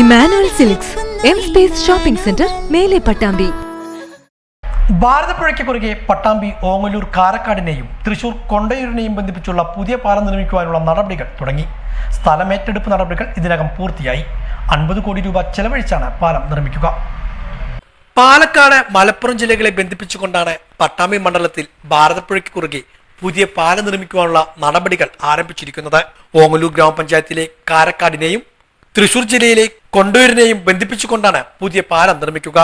Emmanuel silks M space shopping centre മേലെ പട്ടാമ്പി. ഭാരതപ്പുഴയ്ക്ക് കുറുകെ പട്ടാമ്പി ഓങ്ങല്ലൂർ കാരക്കാടിനെയും തൃശൂർ കൊണ്ടയൂരിനെയും ബന്ധിപ്പിച്ചുള്ള പുതിയ പാലം നിർമ്മിക്കുവാനുള്ള നടപടികൾ തുടങ്ങി. സ്ഥലമേറ്റെടുപ്പ് നടപടികൾ ഇതിനകം പൂർത്തിയായി. അൻപത് കോടി രൂപ ചെലവഴിച്ചാണ് പാലം നിർമ്മിക്കുക. പാലക്കാട് മലപ്പുറം ജില്ലകളെ ബന്ധിപ്പിച്ചുകൊണ്ടാണ് പട്ടാമ്പി മണ്ഡലത്തിൽ ഭാരതപ്പുഴയ്ക്ക് കുറുകെ പുതിയ പാലം നിർമ്മിക്കുവാനുള്ള നടപടികൾ ആരംഭിച്ചിരിക്കുന്നത്. ഓങ്ങല്ലൂർ ഗ്രാമപഞ്ചായത്തിലെ കാരക്കാടിനെയും തൃശൂർ ജില്ലയിലെ കൊണ്ടൂരിനെയും ബന്ധിപ്പിച്ചുകൊണ്ടാണ് പുതിയ പാലം നിർമ്മിക്കുക.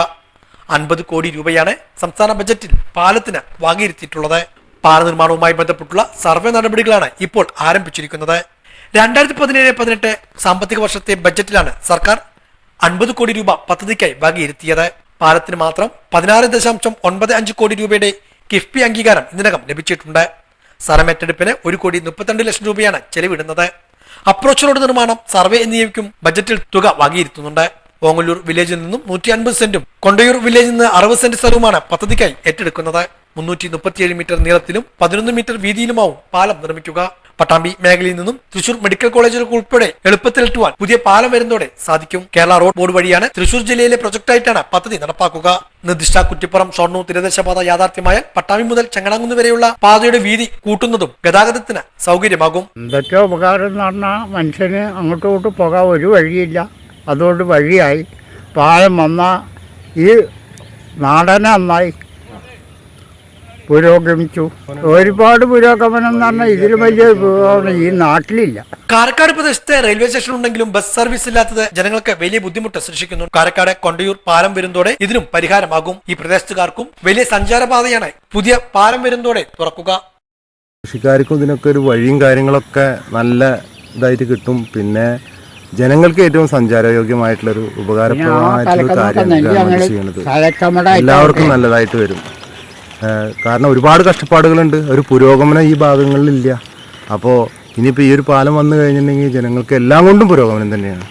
അൻപത് കോടി രൂപയാണ് സംസ്ഥാന ബജറ്റിൽ പാലത്തിന് വാങ്ങിയിരുത്തിയിട്ടുള്ളത്. പാല നിർമ്മാണവുമായി ബന്ധപ്പെട്ടുള്ള സർവേ നടപടികളാണ് ഇപ്പോൾ ആരംഭിച്ചിരിക്കുന്നത്. രണ്ടായിരത്തി പതിനേഴ് പതിനെട്ട് സാമ്പത്തിക വർഷത്തെ ബജറ്റിലാണ് സർക്കാർ അൻപത് കോടി രൂപ പദ്ധതിക്കായി വകയിരുത്തിയത് പാലത്തിന് മാത്രം പതിനാറ് ദശാംശം ഒൻപത് അഞ്ച് കോടി രൂപയുടെ കിഫ്ബി അംഗീകാരം ഇതിനകം ലഭിച്ചിട്ടുണ്ട്. സ്ഥലമേറ്റെടുപ്പിന് ഒരു കോടി മുപ്പത്തിരണ്ട് ലക്ഷം രൂപയാണ് ചെലവിടുന്നത്. അപ്രോച്ച് റോഡ് നിർമ്മാണം സർവേ എന്നിവയ്ക്കും ബജറ്റിൽ തുക വകയിരുത്തുന്നുണ്ട് ഓങ്ങല്ലൂർ വില്ലേജിൽ നിന്നും നൂറ്റി അൻപത് സെന്റും കൊണ്ടയൂർ വില്ലേജിൽ നിന്ന് അറുപത് സെന്റ് സ്ഥലവുമാണ് പദ്ധതിക്കായി ഏറ്റെടുക്കുന്നത്. മുന്നൂറ്റി മുപ്പത്തിയേഴ് മീറ്റർ നീളത്തിലും പതിനൊന്ന് മീറ്റർ വീതിയിലുമാവും പാലം നിർമ്മിക്കുക. പട്ടാമ്പി മേഖലയിൽ നിന്നും തൃശൂർ മെഡിക്കൽ കോളേജുകൾക്ക് ഉൾപ്പെടെ എളുപ്പത്തിലെത്തുവാൻ പുതിയ പാലം വരുന്നതോടെ സാധിക്കും. കേരള റോഡ് ബോർഡ് വഴിയാണ് തൃശൂർ ജില്ലയിലെ പ്രൊജക്ടായിട്ടാണ് പദ്ധതി നടപ്പാക്കുക. നിർദ്ദിഷ്ട കുറ്റിപ്പുറം ഷൊർണൂർ തീരദേശപാത യാഥാർത്ഥ്യമായ പട്ടാമ്പി മുതൽ ചെങ്ങണാങ്കുന്ന് വരെയുള്ള പാതയുടെ വീതി കൂട്ടുന്നതും ഗതാഗതത്തിന് സൗകര്യമാകും. എന്തൊക്കെ ഉപകാരം പറഞ്ഞാൽ മനുഷ്യന് അങ്ങോട്ടും ഇങ്ങോട്ടും പോകാൻ ഒരു വഴിയില്ല. അതുകൊണ്ട് വഴിയായി പാലം വന്ന ഈ നാടനെ നന്നായി പുരോഗമിച്ചു. ഒരുപാട് പുരോഗമനം എന്ന് പറഞ്ഞാൽ ഇതിലും വലിയ പുരോഗമനം ഈ നാട്ടിലില്ല. കാരക്കാട് പ്രദേശത്തെ റെയിൽവേ സ്റ്റേഷൻ ഉണ്ടെങ്കിലും ബസ് സർവീസ് ഇല്ലാത്തത് ജനങ്ങൾക്ക് വലിയ ബുദ്ധിമുട്ട് സൃഷ്ടിക്കുന്നു. കാരക്കാട് കൊണ്ടയൂർ പാലം വരുന്നതോടെ ഇതിനും പരിഹാരമാകും. ഈ പ്രദേശത്തുകാർക്കും വലിയ സഞ്ചാരപാതയാണ് പുതിയ പാലം വരുന്നതോടെ തുറക്കുക. കൃഷിക്കാർക്കും ഇതിനൊക്കെ ഒരു വഴിയും കാര്യങ്ങളൊക്കെ നല്ല ഇതായിട്ട് കിട്ടും. പിന്നെ ജനങ്ങൾക്ക് ഏറ്റവും സഞ്ചാരയോഗ്യമായിട്ടുള്ളൊരു ഉപകാരപ്രദമായിട്ടുള്ള ഗവൺമെന്റ് ചെയ്യുന്നത്. എല്ലാവർക്കും നല്ലതായിട്ട് വരും. കാരണം ഒരുപാട് കഷ്ടപ്പാടുകളുണ്ട്. ഒരു പുരോഗമനം ഈ ഭാഗങ്ങളിലില്ല. അപ്പോൾ ഇനിയിപ്പോൾ ഈ ഒരു പാലം വന്നു കഴിഞ്ഞിട്ടുണ്ടെങ്കിൽ ജനങ്ങൾക്ക് എല്ലാം കൊണ്ടും പുരോഗമനം തന്നെയാണ്.